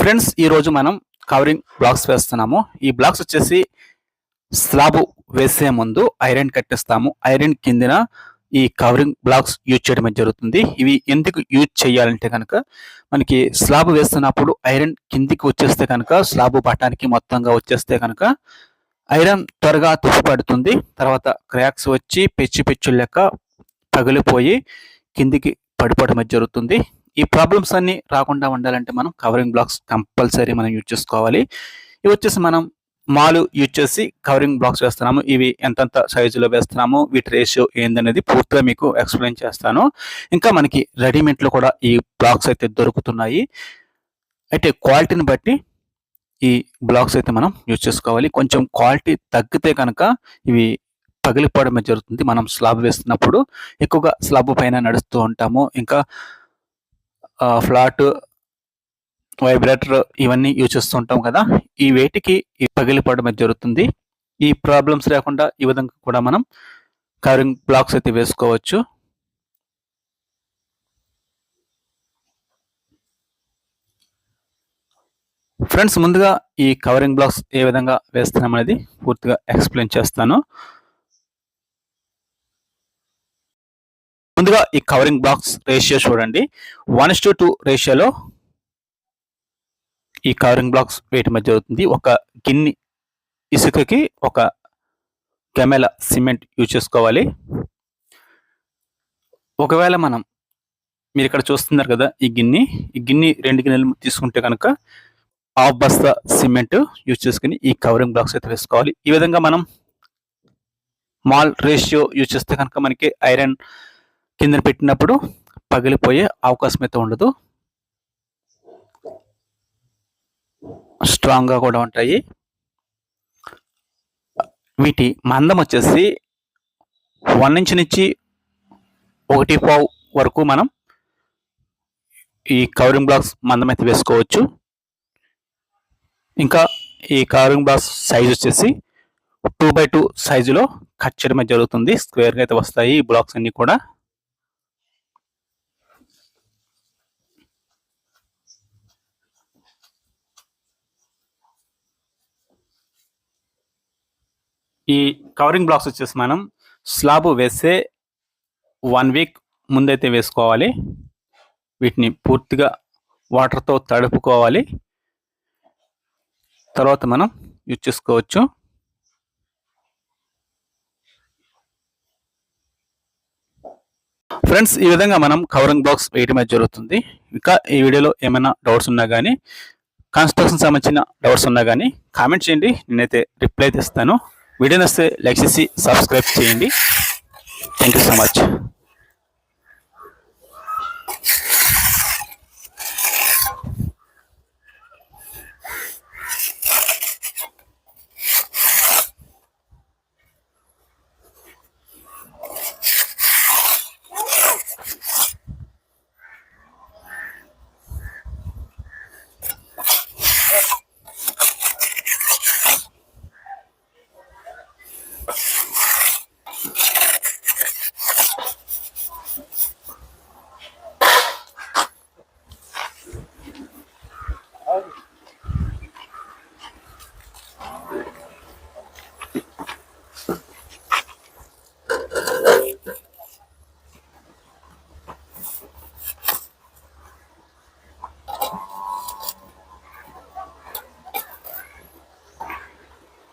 Friends ఈరోజు మనం covering blocks వేస్తున్నాము. ఈ బ్లాక్స్ వచ్చేసి స్లాబ్ వేసే ముందు ఐరన్ కట్టిస్తాము. ఐరన్ కిందిన ఈ కవరింగ్ బ్లాక్స్ యూజ్ చేయడం జరుగుతుంది. ఇవి ఎందుకు యూజ్ చేయాలంటే కనుక మనకి స్లాబ్ వేస్తున్నప్పుడు ఐరన్ కిందికి వచ్చేస్తే కనుక స్లాబ్ పట్టడానికి మొత్తంగా వచ్చేస్తే కనుక ఐరన్ త్వరగా తుప్పుపడుతుంది. తర్వాత క్రాక్స్ వచ్చి పెచ్చు పెచ్చు లెక్క పగిలిపోయి కిందికి పడిపోవడం జరుగుతుంది. ఈ ప్రాబ్లమ్స్ అన్ని రాకుండా ఉండాలంటే మనం కవరింగ్ బ్లాక్స్ కంపల్సరీ మనం యూజ్ చేసుకోవాలి. ఇవి వచ్చేసి మనం మాలు యూజ్ చేసి కవరింగ్ బ్లాక్స్ వేస్తున్నాము. ఇవి ఎంతెంత సైజులో వేస్తున్నాము? వీటి రేషియో ఏందనేది పూర్తిగా మీకు ఎక్స్ప్లెయిన్ చేస్తాను. ఇంకా మనకి రెడీమేడ్లో కూడా ఈ బ్లాక్స్ అయితే దొరుకుతున్నాయి. అయితే క్వాలిటీని బట్టి ఈ బ్లాక్స్ అయితే మనం యూజ్ చేసుకోవాలి. కొంచెం క్వాలిటీ తగ్గితే కనుక ఇవి పగిలిపోవడం జరుగుతుంది. మనం స్లాబ్ వేస్తున్నప్పుడు ఎక్కువగా స్లాబ్ పైన నడుస్తూ ఉంటాము. ఇంకా ఫ్లాట్ వైబ్రేటర్ ఇవన్నీ యూజ్ చేస్తూ ఉంటాం కదా. ఈ వేటికి ఈ పగిలిపడడం జరుగుతుంది. ఈ ప్రాబ్లమ్స్ లేకుండా ఈ విధంగా కూడా మనం కవరింగ్ బ్లాక్స్ అయితే వేసుకోవచ్చు. ఫ్రెండ్స్ ముందుగా ఈ కవరింగ్ బ్లాక్స్ ఏ విధంగా వేస్తున్నాం అనేది పూర్తిగా ఎక్స్ప్లెయిన్ చేస్తాను. ముందుగా ఈ కవరింగ్ బ్లాక్స్ రేషియో చూడండి. వన్ టు టూ రేషియోలో ఈ కవరింగ్ బ్లాక్స్ వేటి మధ్య అవుతుంది ఒక గిన్ని ఇసుకకి ఒక గమెల సిమెంట్ యూజ్ చేసుకోవాలి. ఒకవేళ మనం మీరు ఇక్కడ చూస్తున్నారు కదా ఈ గిన్ని. ఈ గిన్ని రెండు గిన్నెలు తీసుకుంటే కనుక హాఫ్ బస్తా సిమెంట్ యూజ్ చేసుకుని ఈ కవరింగ్ బ్లాక్స్ అయితే వేసుకోవాలి. ఈ విధంగా మనం మాల్ రేషియో యూజ్ చేస్తే కనుక మనకి ఐరన్ కింద పెట్టినప్పుడు పగిలిపోయే అవకాశం అయితే ఉండదు. స్ట్రాంగ్గా కూడా ఉంటాయి. వీటి మందం వచ్చేసి వన్ ఇంచ్ నుంచి ఒకటి పావు వరకు మనం ఈ కవరింగ్ బ్లాక్స్ మందం అయితే వేసుకోవచ్చు. ఇంకా ఈ కవరింగ్ బ్లాక్స్ సైజ్ వచ్చేసి టూ బై టూ సైజులో కట్ చేయడం జరుగుతుంది. స్క్వేర్గా అయితే వస్తాయి ఈ బ్లాక్స్ అన్నీ కూడా. ఈ కవరింగ్ బ్లాక్స్ వచ్చేసి మనం స్లాబ్ వేసే వన్ వీక్ ముందైతే వేసుకోవాలి. వీటిని పూర్తిగా వాటర్తో తడుపుకోవాలి. తర్వాత మనం యూజ్ చేసుకోవచ్చు. ఫ్రెండ్స్ ఈ విధంగా మనం కవరింగ్ బాక్స్ వేయడం జరుగుతుంది. ఇంకా ఈ వీడియోలో ఏమైనా డౌట్స్ ఉన్నా కానీ కన్స్ట్రక్షన్ సంబంధించిన డౌట్స్ ఉన్నా కానీ కామెంట్ చేయండి. నేనైతే రిప్లై తెస్తాను. వీడియో నస్తే లైక్ చేసి సబ్స్క్రైబ్ చేయండి. Thank you so much